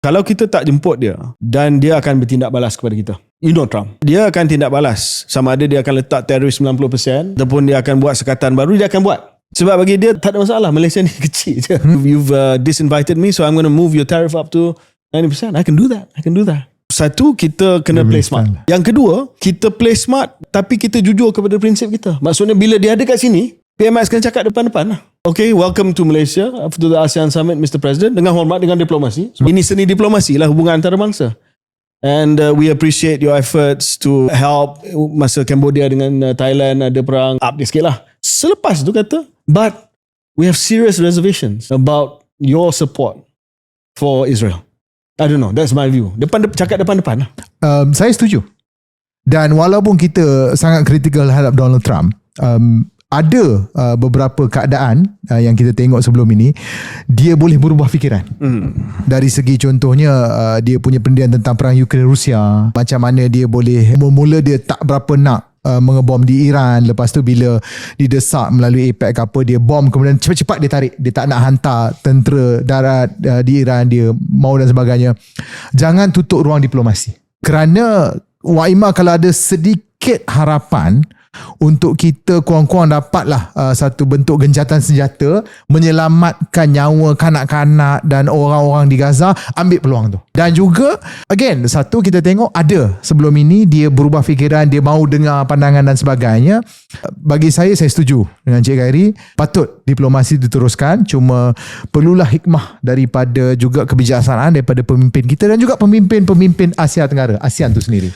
Kalau kita tak jemput dia dan dia akan bertindak balas kepada kita. You know Trump. Dia akan tindak balas. Sama ada dia akan letak teroris 90% ataupun dia akan buat sekatan baru, dia akan buat. Sebab bagi dia tak ada masalah. Malaysia ni kecil je. You've uh, disinvited me so I'm going to move your tariff up to 90%. I can do that. I can do that. Satu, kita kena play smart. Yang kedua, kita play smart tapi kita jujur kepada prinsip kita. Maksudnya bila dia ada kat sini, PMS kena cakap depan-depan lah. Okay, welcome to Malaysia, to the ASEAN Summit, Mr. President. Dengan hormat, dengan diplomasi. Ini seni diplomasi lah hubungan antara bangsa. And uh, we appreciate your efforts to help masa Cambodia dengan uh, Thailand ada perang up dia sikit lah. Selepas tu kata, but we have serious reservations about your support for Israel. I don't know, that's my view. Depan cakap depan-depan lah. Um, saya setuju. Dan walaupun kita sangat kritikal terhadap Donald Trump, um, ada uh, beberapa keadaan uh, yang kita tengok sebelum ini dia boleh berubah fikiran. Hmm. Dari segi contohnya uh, dia punya pendidikan tentang perang Ukraine Rusia, macam mana dia boleh mula dia tak berapa nak Uh, mengebom di Iran lepas tu bila didesak melalui APEC ke apa dia bom kemudian cepat-cepat dia tarik dia tak nak hantar tentera darat uh, di Iran dia mau dan sebagainya jangan tutup ruang diplomasi kerana Waima kalau ada sedikit harapan untuk kita kurang-kurang dapatlah uh, satu bentuk gencatan senjata menyelamatkan nyawa kanak-kanak dan orang-orang di Gaza. Ambil peluang tu. Dan juga again satu kita tengok ada sebelum ini dia berubah fikiran dia mau dengar pandangan dan sebagainya. Bagi saya saya setuju dengan Cik Khairi patut diplomasi diteruskan cuma perlulah hikmah daripada juga kebijaksanaan daripada pemimpin kita dan juga pemimpin-pemimpin Asia Tenggara ASEAN tu sendiri